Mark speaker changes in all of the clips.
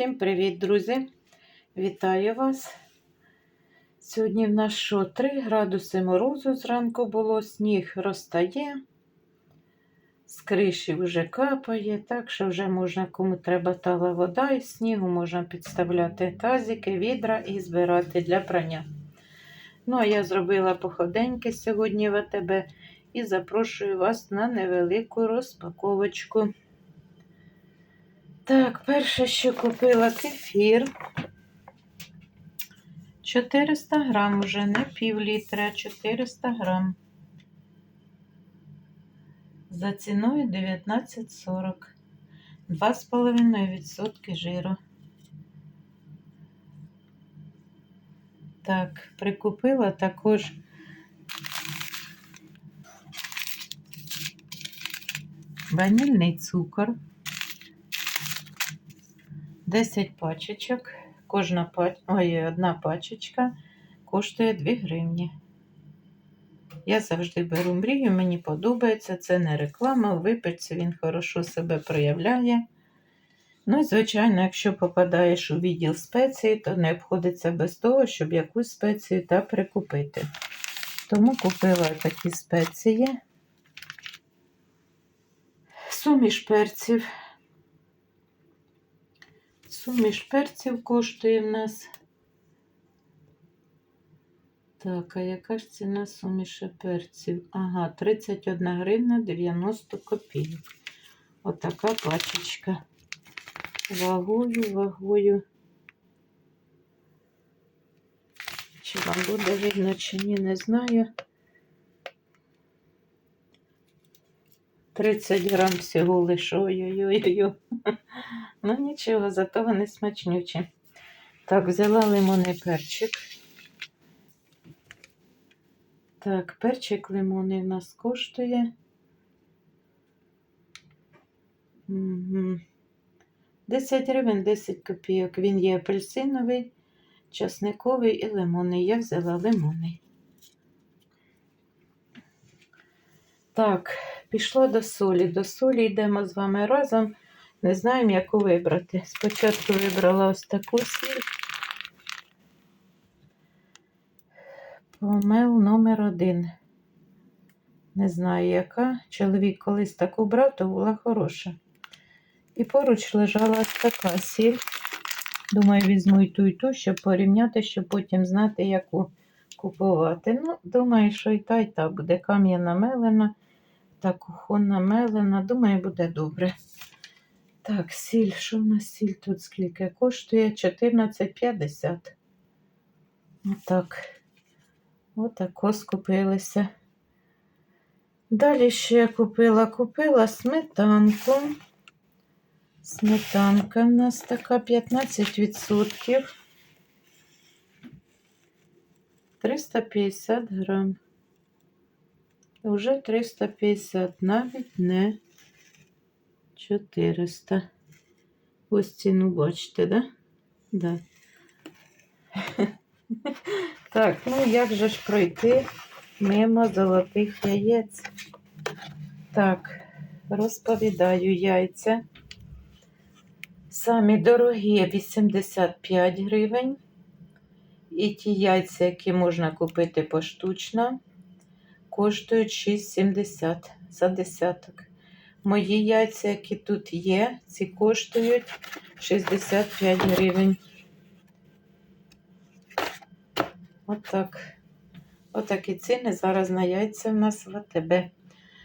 Speaker 1: Всім привіт, друзі! Вітаю вас! Сьогодні в нас що 3 градуси морозу зранку було, сніг розтає, з криші вже капає, так що вже можна, кому треба тала вода із снігу, можна підставляти тазики, відра і збирати для прання. Ну, а я зробила походеньки сьогодні в АТБ і запрошую вас на невелику розпаковочку. Так, перше, що купила кефір. 400 грам уже, не пів літра, а 400 грам. За ціною 19,40. 2,5% жиру. Так, прикупила також ванільний цукор. 10 пачечок. Кожна пач... Ой, одна пачечка коштує 2 гривні. Я завжди беру мрію, мені подобається, це не реклама, у випічці він хорошо себе проявляє. Ну і, звичайно, якщо попадаєш у відділ спеції, то не обходиться без того, щоб якусь спецію та прикупити. Тому купила такі спеції. Суміш перців. Суміш перців коштує в нас. Так, а яка ж ціна суміша перців? Ага, 31 гривна 90 копійок. Отака пачечка. Вагою, вагою. Чи вам буде видно, чи ні, не знаю. 30 грам всього лише. Ой-ой-ой. Ну нічого, зато вони смачнючі. Так, взяла лимонний перчик. Так, перчик лимонний в нас коштує. Угу. 10 гривень, 10 копійок. Він є апельсиновий, часниковий і лимонний. Я взяла лимонний. Так, пішла до солі. До солі йдемо з вами разом. Не знаємо, яку вибрати. Спочатку вибрала ось таку сіль. Помел номер один. Не знаю, яка. Чоловік колись таку брав, то була хороша. І поруч лежала ось така сіль. Думаю, візьму і ту, і ту, щоб порівняти, щоб потім знати, яку купувати. Ну, думаю, що і та, і та буде кам'яна мелена, та кухонна мелена. Думаю, буде добре. Так, сіль, що в нас сіль тут скільки коштує? 14,50. Отак. Отако скупилися. Далі ще купила, купила сметанку. Сметанка в нас така 15%. 350 грам. Уже 350, навіть не 400. Ось ціну бачите, да? Да. Так, ну як же ж пройти мимо золотих яєць? Так, розповідаю яйця. Самі дорогі 85 гривень. І ті яйця, які можна купити поштучно, коштують 6,70 за десяток. Мої яйця, які тут є, ці коштують 65 гривень. Отак. Отакі ціни зараз на яйця в нас в АТБ.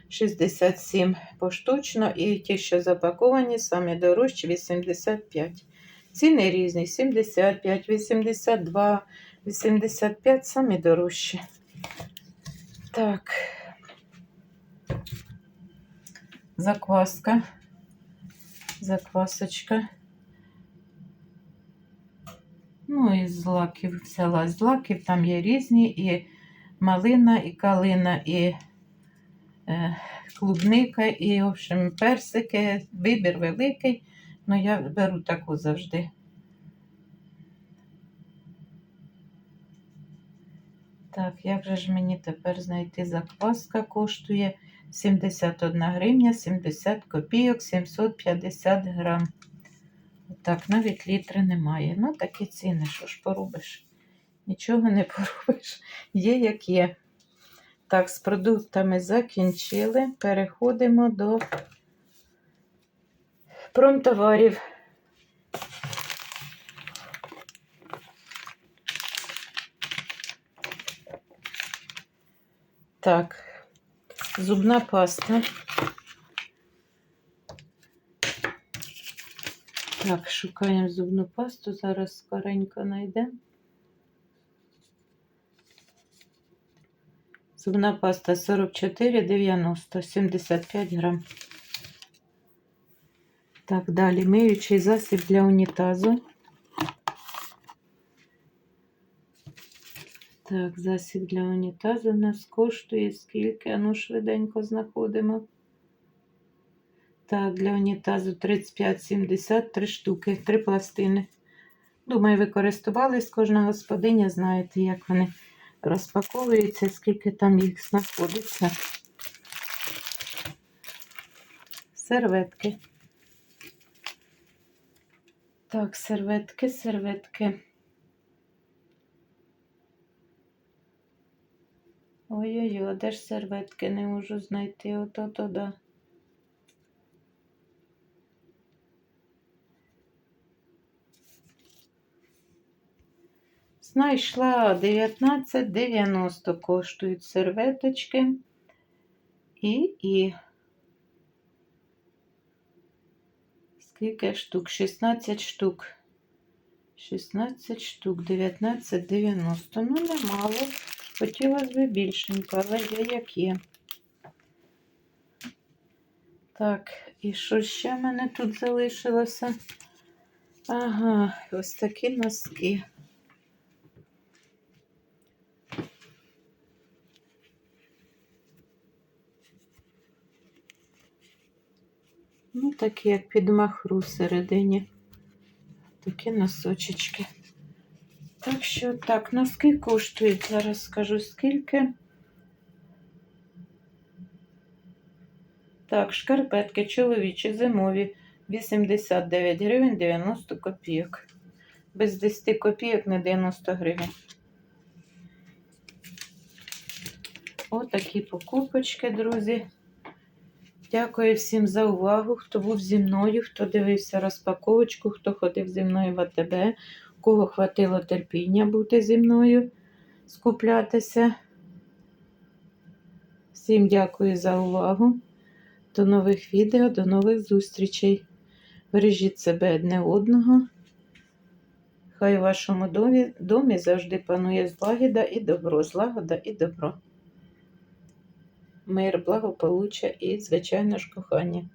Speaker 1: 67 поштучно, і ті, що запаковані, самі дорожчі 85. Ціни різні: 75, 82, 85 самі дорожчі. Так. Закваска. Заквасочка. Ну, і з лаків взяла з лаків, там є різні, і малина, і калина, і е, клубника, і, в общем, персики. Вибір великий, але я беру таку завжди. Так, як же ж мені тепер знайти закваска коштує 71 гривня, 70 копійок, 750 грам. Так, навіть літри немає. Ну, такі ціни, що ж поробиш? Нічого не поробиш. Є як є. Так, з продуктами закінчили. Переходимо до промтоварів. Так, зубна паста. Так, шукаємо зубну пасту. Зараз скоренько знайдемо. Зубна паста 44,90, 75 грам. Так, далі миючий засіб для унітазу. Так, засіб для унітазу у нас коштує скільки? А ну швиденько знаходимо. Так, для унітазу 35,70, 3 штуки, 3 пластини. Думаю, ви користувались, кожна господиня, знаєте, як вони розпаковуються, скільки там їх знаходиться. Серветки. Так, серветки, серветки. Ой-ой-ой, де ж серветки не можу знайти, ото-то да. Знайшла 19,90 коштують серветочки. І, і скільки штук? 16 штук. 16 штук, 19,90. Ну, немало. Хотілося б більшенько, але є як є. Так, і що ще в мене тут залишилося? Ага, ось такі носки. Ну, такі, як під махру всередині. Такі носочечки. Так що так, носки коштують, зараз скажу скільки. Так, шкарпетки чоловічі, зимові 89 гривень 90 копійок. Без 10 копійок на 90 гривень. Отакі покупочки, друзі. Дякую всім за увагу, хто був зі мною, хто дивився розпаковочку, хто ходив зі мною в АТБ, кого хватило терпіння бути зі мною, скуплятися. Всім дякую за увагу. До нових відео, до нових зустрічей. Бережіть себе одне одного. Хай у вашому домі, домі завжди панує злагіда і добро, злагода і добро. Мир, благополуччя і, звичайно ж, кохання.